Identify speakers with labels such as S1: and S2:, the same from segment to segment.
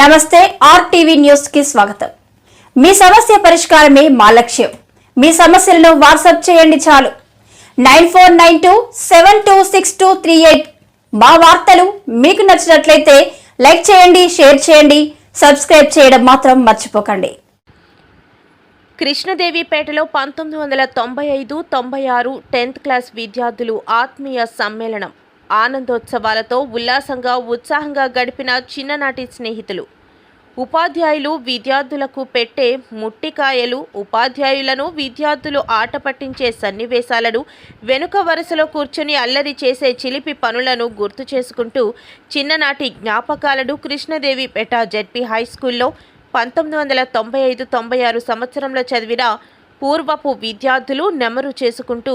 S1: నమస్తే ఆర్టీవీ న్యూస్కి స్వాగతం. మీ సమస్య పరిష్కారమే మా లక్ష్యం. మీ సమస్యలను వాట్సాప్ చేయండి చాలు. Nine four nine two seven two six two three eight మా వార్తలు మీకు నచ్చినట్లయితే లైక్ చేయండి షేర్ చేయండి సబ్స్క్రైబ్ చేయడం మాత్రం మర్చిపోకండి.
S2: కృష్ణదేవిపేటలో పంతొమ్మిది వందల తొంభై ఐదు తొంభై ఆరు టెన్త్ క్లాస్ విద్యార్థులు ఆత్మీయ సమ్మేళనం ఆనందోత్సవాలతో ఉల్లాసంగా ఉత్సాహంగా గడిపిన చిన్ననాటి స్నేహితులు. ఉపాధ్యాయులు విద్యార్థులకు పెట్టే ముట్టికాయలు ఉపాధ్యాయులను విద్యార్థులు ఆట పట్టించే సన్నివేశాలను వెనుక వరుసలో కూర్చుని అల్లరి చేసే చిలిపి పనులను గుర్తు చేసుకుంటూ చిన్ననాటి జ్ఞాపకాలను కృష్ణదేవిపేట జెడ్పీ హై స్కూల్లో పంతొమ్మిది వందల తొంభై ఐదు తొంభై ఆరు సంవత్సరంలో చదివిన పూర్వపు విద్యార్థులు నెమరు చేసుకుంటూ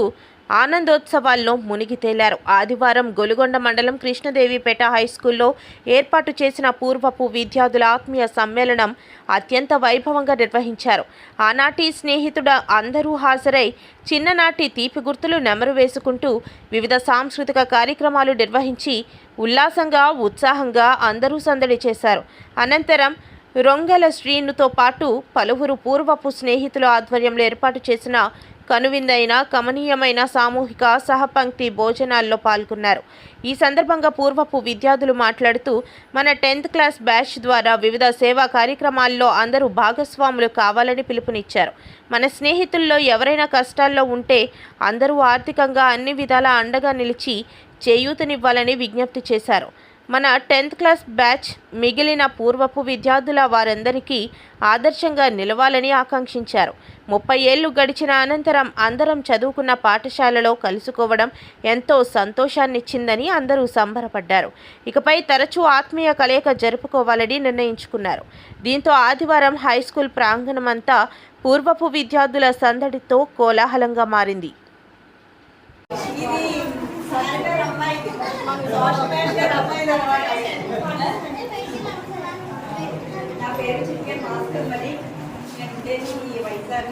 S2: ఆనందోత్సవాల్లో మునిగి తేలారు. ఆదివారం గొలుగొండ మండలం కృష్ణదేవిపేట హైస్కూల్లో ఏర్పాటు చేసిన పూర్వపు విద్యార్థుల ఆత్మీయ సమ్మేళనం అత్యంత వైభవంగా నిర్వహించారు. ఆనాటి స్నేహితుడ అందరూ హాజరై చిన్ననాటి తీపి గుర్తులు నెమరు వేసుకుంటూ వివిధ సాంస్కృతిక కార్యక్రమాలు నిర్వహించి ఉల్లాసంగా ఉత్సాహంగా అందరూ సందడి చేశారు. అనంతరం రొంగల శ్రీనుతో పాటు పలువురు పూర్వపు స్నేహితుల ఆధ్వర్యంలో ఏర్పాటు చేసిన కనువిందైన కమనీయమైన సామూహిక సహపంక్తి భోజనాల్లో పాల్గొన్నారు. ఈ సందర్భంగా పూర్వపు విద్యార్థులు మాట్లాడుతూ మన టెన్త్ క్లాస్ బ్యాచ్ ద్వారా వివిధ సేవా కార్యక్రమాల్లో అందరూ భాగస్వాములు కావాలని పిలుపునిచ్చారు. మన స్నేహితుల్లో ఎవరైనా కష్టాల్లో ఉంటే అందరూ ఆర్థికంగా అన్ని విధాలా అండగా నిలిచి చేయూతనివ్వాలని విజ్ఞప్తి చేశారు. మన టెన్త్ క్లాస్ బ్యాచ్ మిగిలిన పూర్వపు విద్యార్థుల వారందరికీ ఆదర్శంగా నిలవాలని ఆకాంక్షించారు. ముప్పై ఏళ్ళు గడిచిన అనంతరం అందరం చదువుకున్న పాఠశాలలో కలుసుకోవడం ఎంతో సంతోషాన్నిచ్చిందని అందరూ సంబరపడ్డారు. ఇకపై తరచూ ఆత్మీయ కలయిక జరుపుకోవాలని నిర్ణయించుకున్నారు. దీంతో ఆదివారం హై స్కూల్ ప్రాంగణమంతా పూర్వపు విద్యార్థుల సందడితో కోలాహలంగా మారింది.
S3: నా పేరు చికెన్ మాస్టర్ మరి నేను ఉండేది ఈ వైజాగ్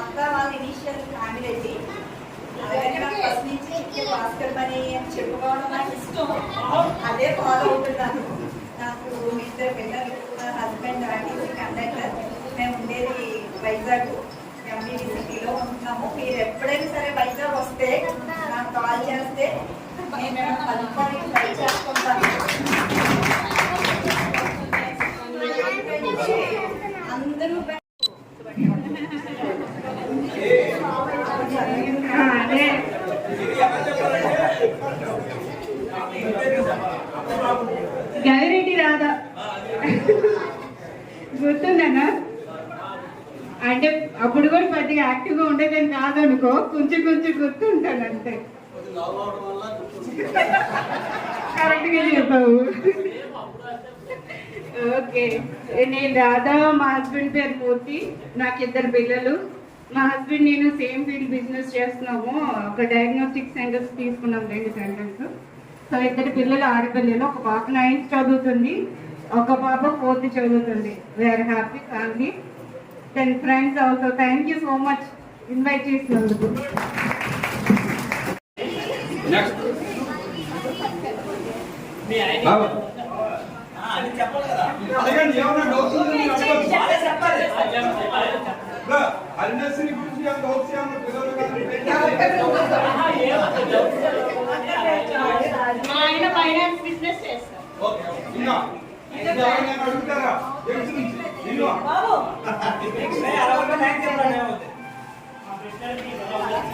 S3: అక్క వాళ్ళ ఇనిషియల్ ఫ్యామిలీ అయితే అలాగే నాకు ఫస్ట్ నుంచి చికెన్ భాస్కర్ మరి అని చెప్పుకోవడం నాకు ఇష్టం అదే ఫాలో అవుతున్నాను నాకు ఇద్దరు పిల్లలు హస్బెండ్ ఆర్టీసీ కండక్టర్ మేము ఉండేది వైజాగ్. ఎంబీడీ సిటీలో ఉంటున్నాము మీరు ఎప్పుడైనా సరే వైజాగ్ వస్తే నాకు కాల్ చేస్తే నేను కనుక్కొని ట్రై చేసుకుంటాను అందరూ
S4: గవిరెడ్డి రాధా. గుర్తుందన్నా? అంటే అప్పుడు కూడా పెద్దగా యాక్టివ్గా ఉండేదని కాదనుకో కొంచెం కొంచెం గుర్తుంటాను అంతే. కరెక్ట్గా చెప్పావు. ఓకే నేను రాధా మా హస్బెండ్ పేరు మూర్తి నాకు ఇద్దరు పిల్లలు. మా హస్బెండ్ నేను సేమ్ ఫీల్డ్ బిజినెస్ చేస్తున్నాము. ఒక డయాగ్నోస్టిక్ సెంటర్స్ తీసుకున్నాం రెండు సెంటర్స్ సో ఇద్దరు పిల్లలు ఆడపిల్లలు. ఒక పాప నైన్త్ చదువుతుంది. ఒక పాప ఫోర్త్ చదువుతుంది. Where happy family then friends also thank you so much invite చేసినందుకు.
S5: అన్నెసరీ గురించి డౌట్స్ ఏమన్నా పిల్లలు
S4: ఆయన ఫైనాన్స్ బిజినెస్ చేస్తారు.
S5: ఓకే ఇంకా
S6: బాబు.